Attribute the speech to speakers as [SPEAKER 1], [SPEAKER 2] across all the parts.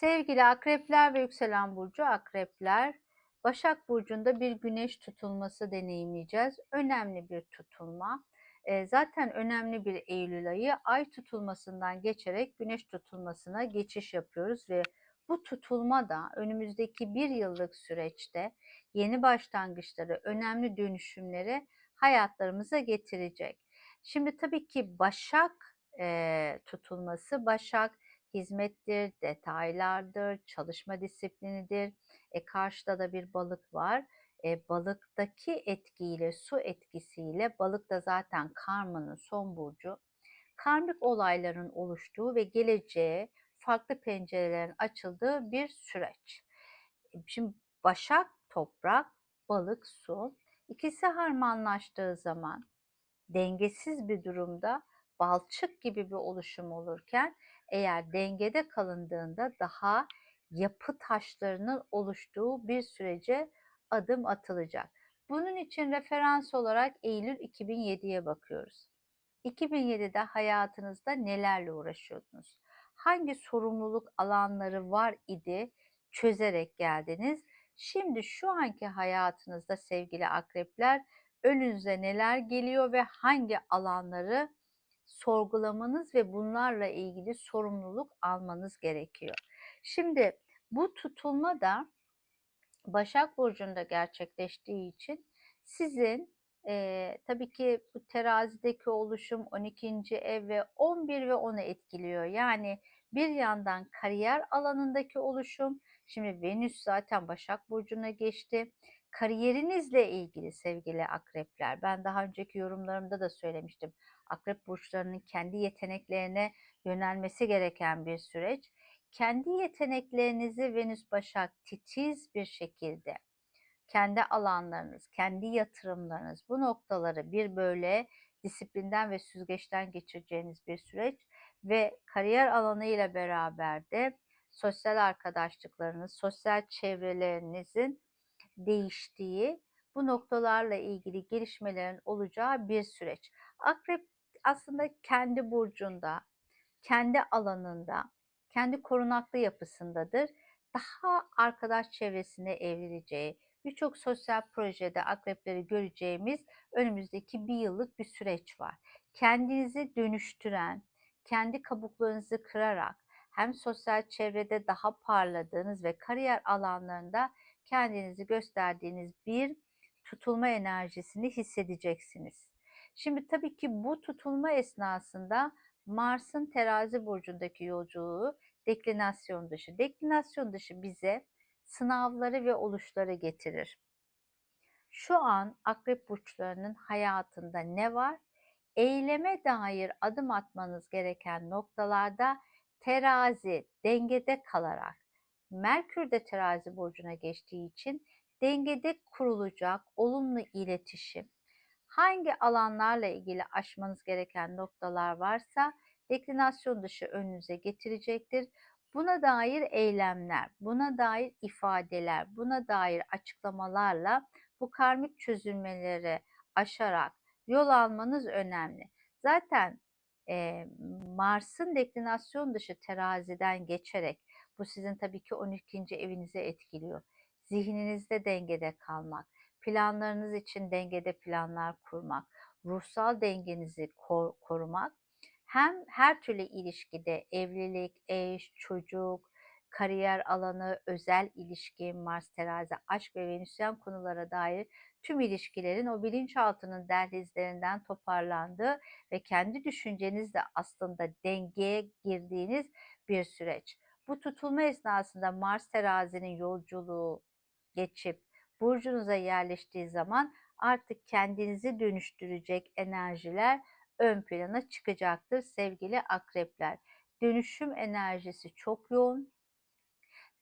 [SPEAKER 1] Sevgili akrepler ve yükselen burcu akrepler, Başak Burcu'nda bir güneş tutulması deneyimleyeceğiz. Önemli bir tutulma. E, zaten önemli bir Eylül ayı ay tutulmasından geçerek güneş tutulmasına geçiş yapıyoruz ve bu tutulma da önümüzdeki bir yıllık süreçte yeni başlangıçları, önemli dönüşümleri hayatlarımıza getirecek. Şimdi tabii ki Başak e, tutulması, Başak hizmettir, detaylardır, çalışma disiplinidir. E, karşıda da bir balık var. E, balıktaki etkiyle, su etkisiyle balık da zaten karmanın son burcu. Karmik olayların oluştuğu ve geleceğe farklı pencerelerin açıldığı bir süreç. E, şimdi başak toprak, balık su. İkisi harmanlaştığı zaman dengesiz bir durumda balçık gibi bir oluşum olurken eğer dengede kalındığında daha yapı taşlarının oluştuğu bir sürece adım atılacak. Bunun için referans olarak Eylül 2007'ye bakıyoruz. 2007'de hayatınızda nelerle uğraşıyordunuz? Hangi sorumluluk alanları var idi çözerek geldiniz? Şimdi şu anki hayatınızda sevgili akrepler önünüze neler geliyor ve hangi alanları sorgulamanız ve bunlarla ilgili sorumluluk almanız gerekiyor. Şimdi bu tutulma da Başak Burcu'nda gerçekleştiği için sizin e, tabii ki bu terazideki oluşum 12. ev ve 11 ve 10'u etkiliyor. Yani bir yandan kariyer alanındaki oluşum, şimdi Venüs zaten Başak Burcu'na geçti. Kariyerinizle ilgili sevgili akrepler, ben daha önceki yorumlarımda da söylemiştim. Akrep burçlarının kendi yeteneklerine yönelmesi gereken bir süreç. Kendi yeteneklerinizi Venüs Başak titiz bir şekilde kendi alanlarınız, kendi yatırımlarınız bu noktaları bir böyle disiplinden ve süzgeçten geçireceğiniz bir süreç ve kariyer alanı ile beraber de sosyal arkadaşlıklarınız, sosyal çevrelerinizin değiştiği bu noktalarla ilgili gelişmelerin olacağı bir süreç. Akrep aslında kendi burcunda, kendi alanında, kendi korunaklı yapısındadır. Daha arkadaş çevresine evrileceği, birçok sosyal projede akrepleri göreceğimiz önümüzdeki bir yıllık bir süreç var. Kendinizi dönüştüren, kendi kabuklarınızı kırarak hem sosyal çevrede daha parladığınız ve kariyer alanlarında kendinizi gösterdiğiniz bir tutulma enerjisini hissedeceksiniz. Şimdi tabii ki bu tutulma esnasında Mars'ın terazi burcundaki yolculuğu deklinasyon dışı. Deklinasyon dışı bize sınavları ve oluşları getirir. Şu an akrep burçlarının hayatında ne var? Eyleme dair adım atmanız gereken noktalarda terazi dengede kalarak Merkür de terazi burcuna geçtiği için dengede kurulacak olumlu iletişim, hangi alanlarla ilgili aşmanız gereken noktalar varsa deklinasyon dışı önünüze getirecektir. Buna dair eylemler, buna dair ifadeler, buna dair açıklamalarla bu karmik çözülmeleri aşarak yol almanız önemli. Zaten e, Mars'ın deklinasyon dışı teraziden geçerek bu sizin tabii ki 12. evinize etkiliyor. Zihninizde dengede kalmak, planlarınız için dengede planlar kurmak, ruhsal dengenizi kor korumak hem her türlü ilişkide evlilik, eş, çocuk, kariyer alanı, özel ilişki, Mars terazi, aşk ve Venüsyen konulara dair tüm ilişkilerin o bilinçaltının dehlizlerinden toparlandığı ve kendi düşüncenizle aslında dengeye girdiğiniz bir süreç. Bu tutulma esnasında Mars terazinin yolculuğu geçip burcunuza yerleştiği zaman artık kendinizi dönüştürecek enerjiler ön plana çıkacaktır sevgili akrepler. Dönüşüm enerjisi çok yoğun.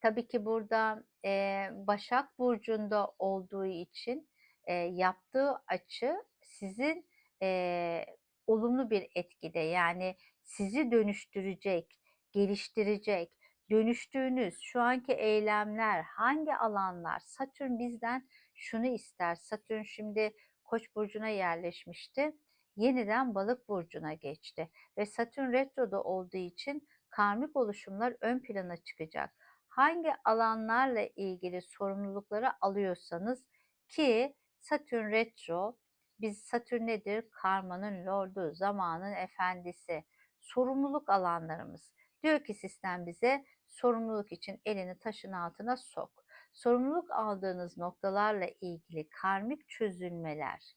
[SPEAKER 1] Tabii ki burada e, Başak Burcu'nda olduğu için e, yaptığı açı sizin e, olumlu bir etkide yani sizi dönüştürecek, geliştirecek, dönüştüğünüz şu anki eylemler hangi alanlar? Satürn bizden şunu ister. Satürn şimdi Koç burcuna yerleşmişti. Yeniden Balık burcuna geçti ve Satürn retroda olduğu için karmik oluşumlar ön plana çıkacak. Hangi alanlarla ilgili sorumlulukları alıyorsanız ki Satürn retro biz Satürn nedir? Karmanın lordu, zamanın efendisi. Sorumluluk alanlarımız. Diyor ki sistem bize sorumluluk için elini taşın altına sok. Sorumluluk aldığınız noktalarla ilgili karmik çözülmeler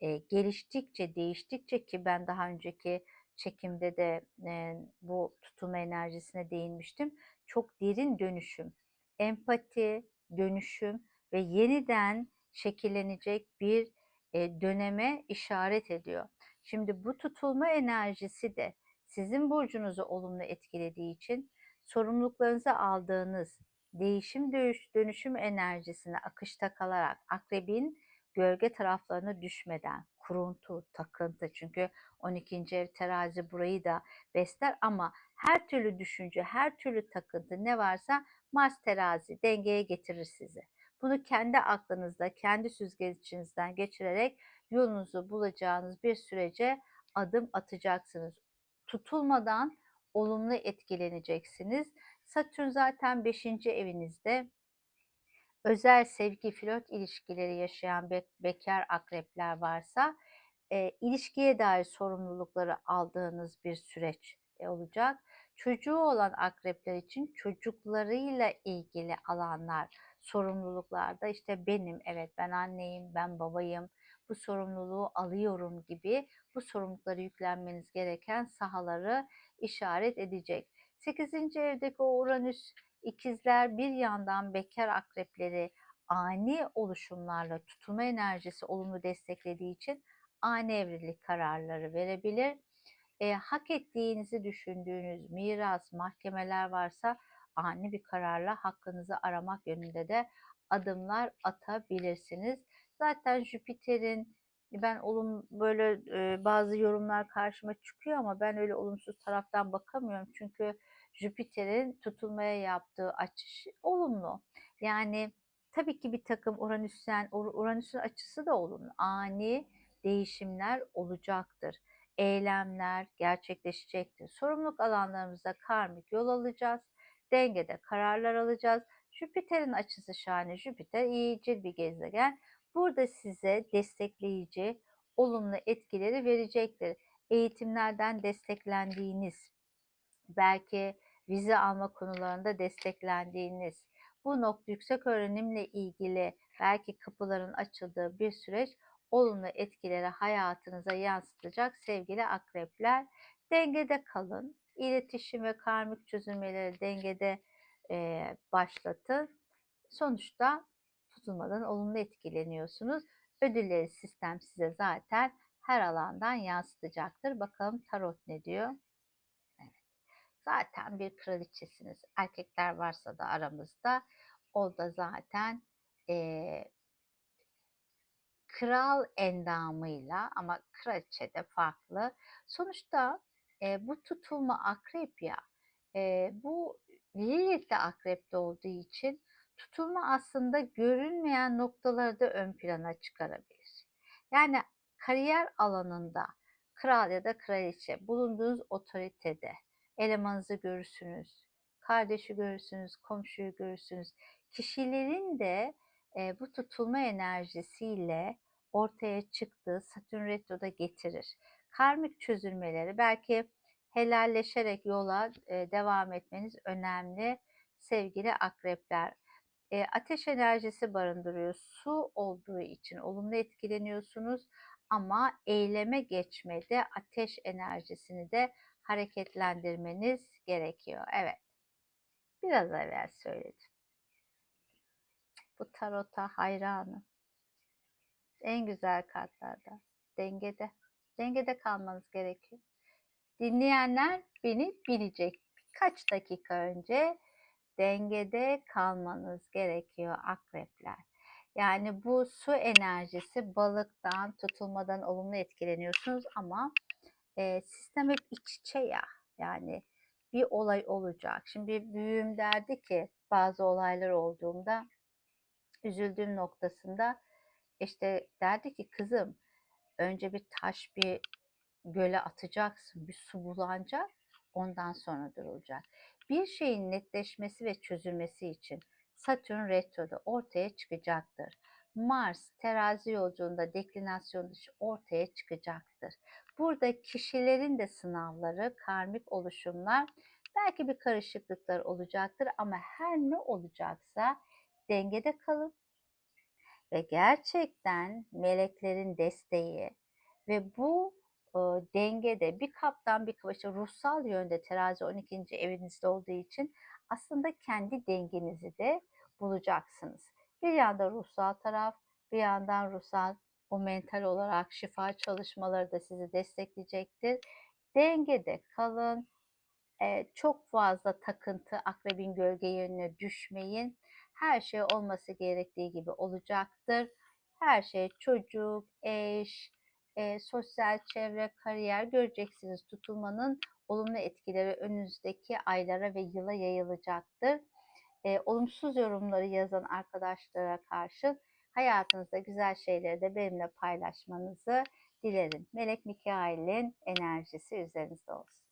[SPEAKER 1] e, geliştikçe, değiştikçe ki ben daha önceki çekimde de e, bu tutulma enerjisine değinmiştim. Çok derin dönüşüm, empati, dönüşüm ve yeniden şekillenecek bir e, döneme işaret ediyor. Şimdi bu tutulma enerjisi de sizin burcunuzu olumlu etkilediği için sorumluluklarınızı aldığınız değişim dönüşüm enerjisine akışta kalarak akrebin gölge taraflarına düşmeden kuruntu, takıntı çünkü 12. ev terazi burayı da besler ama her türlü düşünce, her türlü takıntı ne varsa Mars terazi dengeye getirir sizi. Bunu kendi aklınızda, kendi süzgecinizden geçirerek yolunuzu bulacağınız bir sürece adım atacaksınız. Tutulmadan olumlu etkileneceksiniz. Satürn zaten 5. evinizde özel sevgi, flört ilişkileri yaşayan be bekar akrepler varsa e, ilişkiye dair sorumlulukları aldığınız bir süreç e, olacak. Çocuğu olan akrepler için çocuklarıyla ilgili alanlar, sorumluluklarda işte benim, evet ben anneyim, ben babayım, bu sorumluluğu alıyorum gibi bu sorumlulukları yüklenmeniz gereken sahaları işaret edecek. 8. evdeki o Uranüs İkizler bir yandan bekar akrepleri ani oluşumlarla tutulma enerjisi olumlu desteklediği için ani evlilik kararları verebilir. E, hak ettiğinizi düşündüğünüz miras, mahkemeler varsa ani bir kararla hakkınızı aramak yönünde de adımlar atabilirsiniz. Zaten Jüpiter'in ben olum böyle e, bazı yorumlar karşıma çıkıyor ama ben öyle olumsuz taraftan bakamıyorum. Çünkü Jüpiter'in tutulmaya yaptığı açış olumlu. Yani tabii ki bir takım Uranüs'ten Uranüs'ün açısı da olumlu. Ani değişimler olacaktır. Eylemler gerçekleşecektir. Sorumluluk alanlarımızda karmik yol alacağız. Dengede kararlar alacağız. Jüpiter'in açısı şahane. Jüpiter iyicil bir gezegen. Burada size destekleyici, olumlu etkileri verecektir. Eğitimlerden desteklendiğiniz, belki vize alma konularında desteklendiğiniz, bu nokta yüksek öğrenimle ilgili belki kapıların açıldığı bir süreç olumlu etkileri hayatınıza yansıtacak sevgili akrepler. Dengede kalın. İletişim ve karmik çözülmeleri dengede e, başlatın. Sonuçta tutulmadan olumlu etkileniyorsunuz. Ödülleri sistem size zaten her alandan yansıtacaktır. Bakalım tarot ne diyor? zaten bir kraliçesiniz. Erkekler varsa da aramızda o da zaten e, kral endamıyla ama kraliçe de farklı. Sonuçta e, bu tutulma akrep ya e, bu Lilith de akrepte olduğu için tutulma aslında görünmeyen noktaları da ön plana çıkarabilir. Yani kariyer alanında kral ya da kraliçe bulunduğunuz otoritede elemanınızı görürsünüz, kardeşi görürsünüz, komşuyu görürsünüz. Kişilerin de e, bu tutulma enerjisiyle ortaya çıktığı Satürn Retro'da getirir. Karmik çözülmeleri belki helalleşerek yola e, devam etmeniz önemli sevgili akrepler. E, ateş enerjisi barındırıyor. Su olduğu için olumlu etkileniyorsunuz ama eyleme geçmede ateş enerjisini de hareketlendirmeniz gerekiyor. Evet. Biraz evvel söyledim. Bu tarota hayranım. En güzel kartlarda. Dengede. Dengede kalmanız gerekiyor. Dinleyenler beni bilecek. Birkaç dakika önce dengede kalmanız gerekiyor akrepler. Yani bu su enerjisi balıktan, tutulmadan olumlu etkileniyorsunuz ama e, sistem hep iç içe ya. Yani bir olay olacak. Şimdi büyüğüm derdi ki bazı olaylar olduğunda üzüldüğüm noktasında işte derdi ki kızım önce bir taş bir göle atacaksın, bir su bulanacak. ondan sonra durulacak. Bir şeyin netleşmesi ve çözülmesi için Satürn retroda ortaya çıkacaktır. Mars terazi yolculuğunda deklinasyon dışı ortaya çıkacaktır. Burada kişilerin de sınavları, karmik oluşumlar, belki bir karışıklıklar olacaktır ama her ne olacaksa dengede kalın ve gerçekten meleklerin desteği ve bu e, dengede bir kaptan bir kavaşı ruhsal yönde terazi 12. evinizde olduğu için aslında kendi dengenizi de bulacaksınız. Bir yanda ruhsal taraf, bir yandan ruhsal o mental olarak şifa çalışmaları da sizi destekleyecektir. Dengede kalın. Ee, çok fazla takıntı, akrebin gölge yönüne düşmeyin. Her şey olması gerektiği gibi olacaktır. Her şey çocuk, eş, e, sosyal çevre, kariyer göreceksiniz. Tutulmanın olumlu etkileri önünüzdeki aylara ve yıla yayılacaktır. E, olumsuz yorumları yazan arkadaşlara karşı hayatınızda güzel şeyleri de benimle paylaşmanızı dilerim. Melek Mikail'in enerjisi üzerinizde olsun.